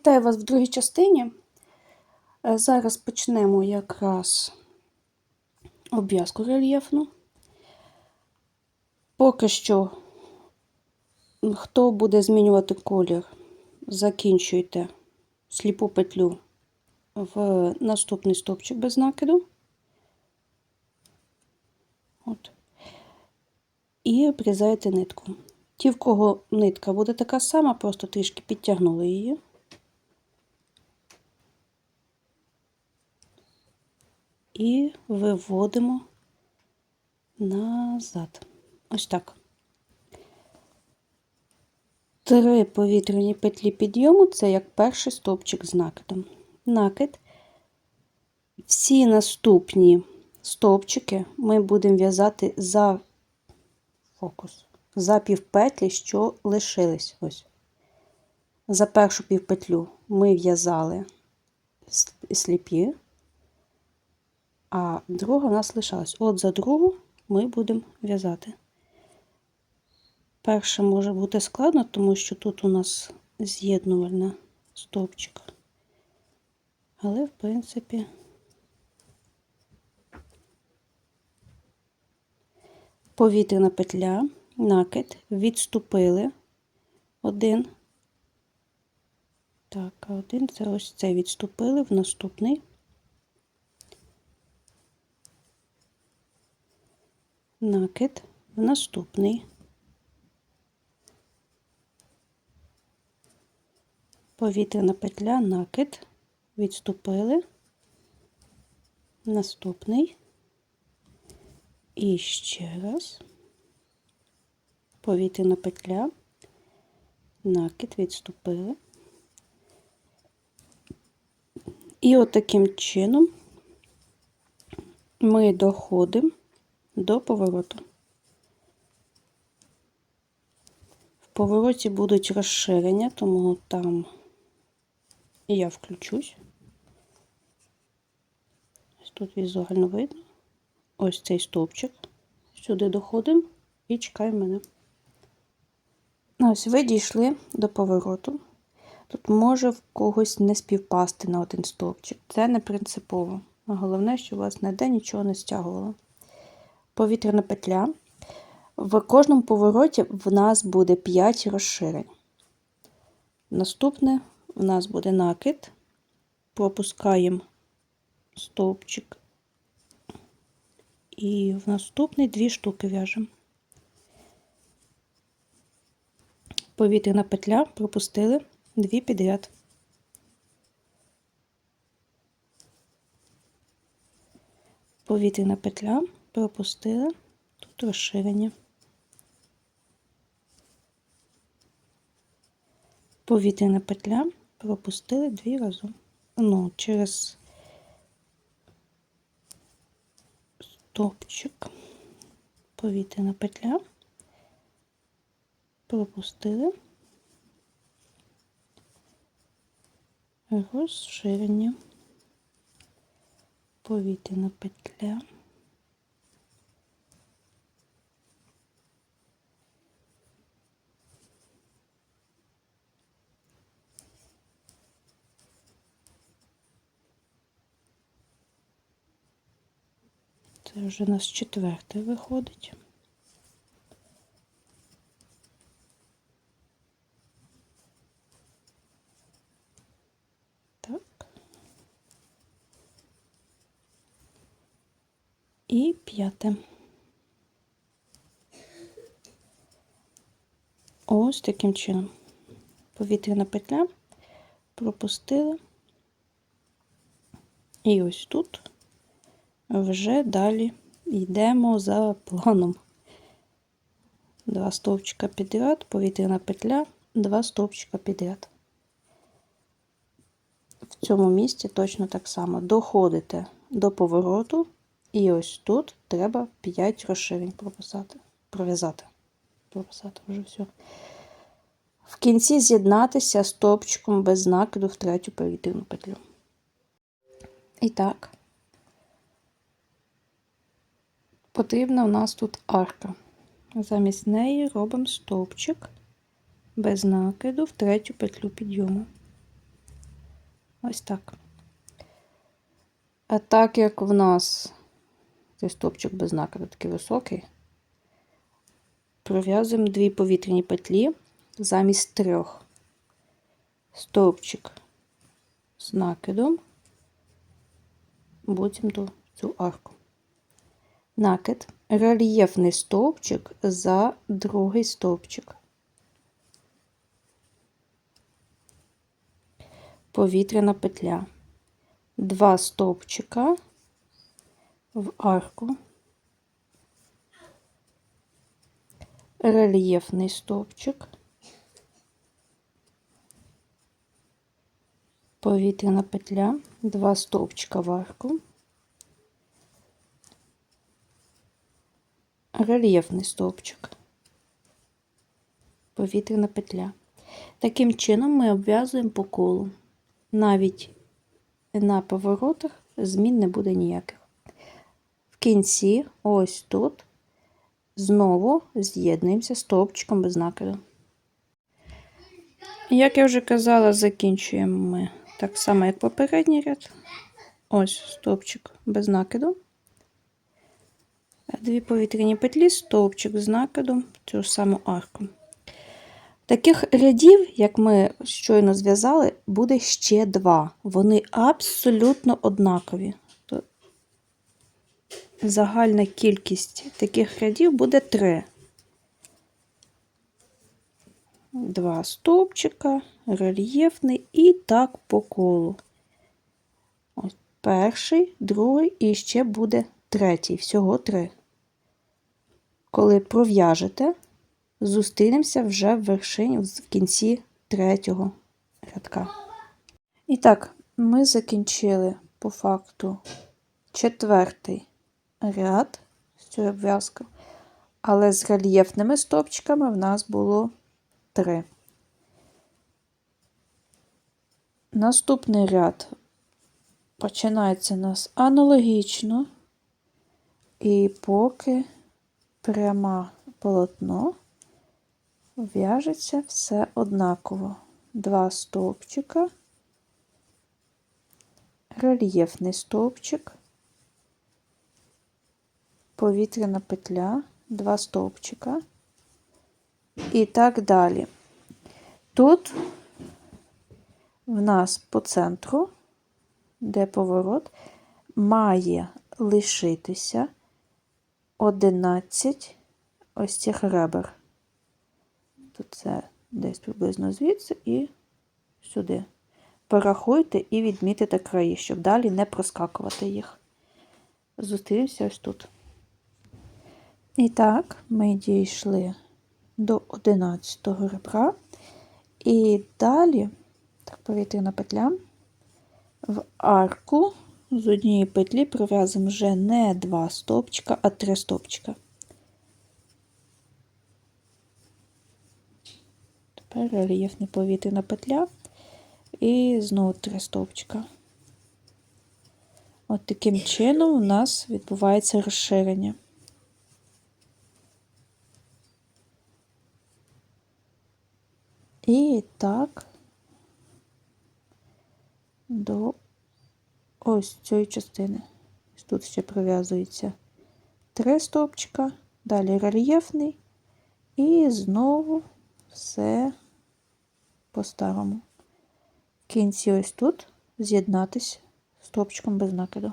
Вітаю вас в другій частині. Е, Зараз почнемо якраз обв'язку рельєфну. Поки що, хто буде змінювати колір, закінчуйте сліпу петлю в наступний стовпчик без накиду. От. І обрізаєте нитку. Ті, в кого нитка буде така сама, просто трішки підтягнули її. І виводимо назад. Ось так. Три повітряні петлі підйому це як перший стовпчик з накидом. Накид. Всі наступні стовпчики ми будемо в'язати за фокус, за півпетлі, що лишились. Ось. За першу півпетлю ми в'язали сліпі, а друга у нас лишалась. От за другу ми будемо в'язати. Перше може бути складно, тому що тут у нас з'єднувальна стовпчик. Але, в принципі, повітряна петля, накид, відступили один. Так, а один це ось цей відступили в наступний. Накид в наступний. Повітряна петля, накид, відступили, наступний. І ще раз повітряна петля, накид відступили. І от таким чином ми доходимо до повороту. В повороті будуть розширення, тому там я включусь. Тут візуально видно. Ось цей стовпчик. Сюди доходимо і чекаємо мене. Ось ви дійшли до повороту. Тут може в когось не співпасти на один стовпчик. Це не принципово. Головне, що у вас ніде нічого не стягувало. Повітряна петля. В кожному повороті в нас буде 5 розширень. Наступне в нас буде накид. Пропускаємо стовпчик. І в наступний дві штуки в'яжемо. Повітряна петля пропустили дві підряд. Повітряна петля пропустили тут розширення. Повітряна петля пропустили дві разом. Ну, через стовпчик, повітряна петля, пропустили розширення, повітряна петля. Це вже у нас четверте виходить. Так. І п'яте. Ось таким чином. Повітряна петля пропустили. І ось тут вже далі йдемо за планом. Два стовпчика підряд, повітряна петля, два стовпчика підряд. В цьому місці точно так само доходите до повороту, і ось тут треба 5 розширень прописати, пров'язати. Прописати вже все. В кінці з'єднатися стовпчиком без накиду в третю повітряну петлю. І так. Потрібна у нас тут арка. Замість неї робимо стовпчик без накиду в третю петлю підйому. Ось так. А так як в нас цей стовпчик без накиду такий високий, пров'язуємо дві повітряні петлі замість трьох. Стовпчик з накидом, буцімто цю арку. Накид, рельєфний стовпчик за другий стовпчик. Повітряна петля. Два стовпчика в арку. Рельєфний стовпчик. Повітряна петля, два стовпчика в арку. Рельєфний стовпчик. Повітряна петля. Таким чином ми обв'язуємо по колу. Навіть на поворотах змін не буде ніяких. В кінці, ось тут, знову з'єднуємося стовпчиком без накиду. Як я вже казала, закінчуємо ми так само, як попередній ряд. Ось стовпчик без накиду. Дві повітряні петлі, стовпчик з накидом, в цю саму арку. Таких рядів, як ми щойно зв'язали, буде ще два. Вони абсолютно однакові. Загальна кількість таких рядів буде три. Два стовпчика, рельєфний і так по колу. Ось перший, другий і ще буде третій. Всього три. Коли пров'яжете, зустрінемося вже в вершині в кінці третього рядка. І так, ми закінчили по факту четвертий ряд з цією обв'язкою, але з рельєфними стопчиками в нас було три. Наступний ряд починається у нас аналогічно, і поки пряма полотно. В'яжеться все однаково. Два стовпчика, рельєфний стовпчик, повітряна петля, два стовпчика. І так далі. Тут в нас по центру, де поворот, має лишитися 11 ось цих ребер. Тут це десь приблизно звідси і сюди. Порахуйте і відмітите краї, щоб далі не проскакувати їх. Зустрівся ось тут. І так, ми дійшли до 11 ребра. І далі, так, повітряна петля, в арку з однієї петлі пров'язуємо вже не два стовпчика, а три стовпчика. Тепер рельєфна повітряна петля і знову три стовпчика. От таким чином у нас відбувається розширення. І так до ось цієї частини. Тут ще прив'язується три стовпчика, далі рельєфний, і знову все по-старому. Кінці ось тут з'єднатися стовпчиком без накиду.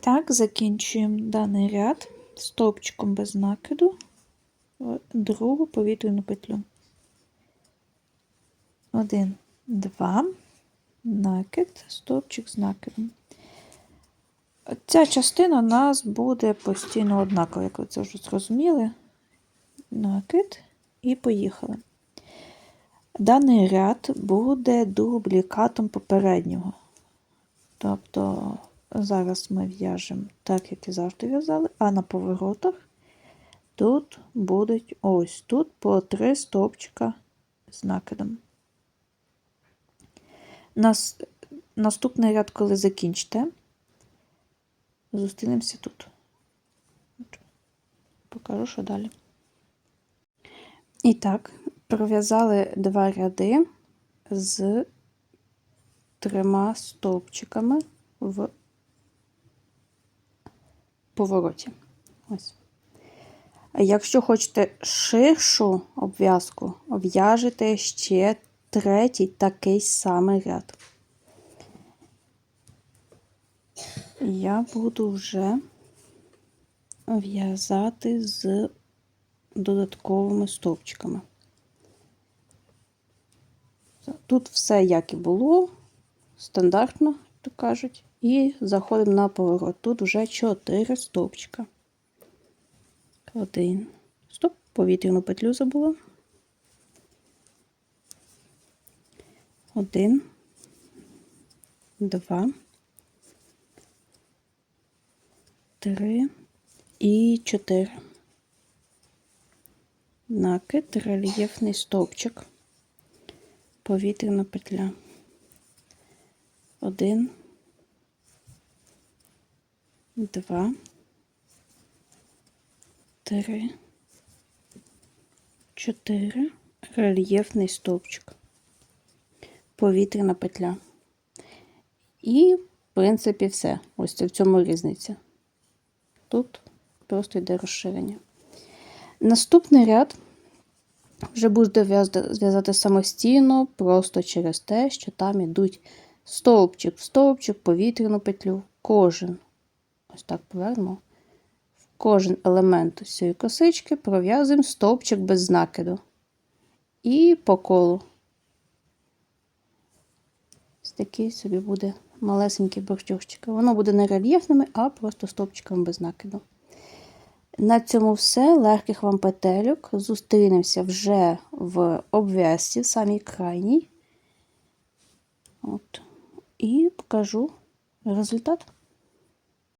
Так, закінчуємо даний ряд стовпчиком без накиду другу повітряну петлю. Один, два, накид, стовпчик з накидом. Ця частина у нас буде постійно однакова, як ви це вже зрозуміли. Накид і поїхали. Даний ряд буде дублікатом попереднього. Тобто, зараз ми в'яжемо так, як і завжди в'язали, а на поворотах тут будуть ось тут по три стовпчика з накидом. Нас, Наступний ряд, коли закінчите, зустрінемося тут. Покажу, що далі. І так, пров'язали два ряди з трьома стовпчиками в повороті. Ось. Якщо хочете ширшу обв'язку, в'яжете ще третій такий самий ряд. Я буду вже в'язати з додатковими стовпчиками. Тут все як і було, стандартно, то кажуть, і заходимо на поворот. Тут вже 4 стовпчика. Один. Стоп, повітряну петлю забула. Один, два, три. І чотири. Накид, рельєфний стовпчик, повітряна петля. Один, два, три, чотири, рельєфний стовпчик, повітряна петля. І, в принципі, все. Ось в цьому різниця. Тут просто йде розширення. Наступний ряд вже будете зв'язати самостійно, просто через те, що там йдуть стовпчик в стовпчик, повітряну петлю. Кожен, ось так повернемо, кожен елемент цієї косички пров'язуємо стовпчик без накиду. І по колу. Такий собі буде малесенький борчовчик. Воно буде не рельєфними, а просто стовпчиком без накиду. На цьому все. Легких вам петельок. Зустрінемося вже в обв'язці, в самій крайній. От. І покажу результат.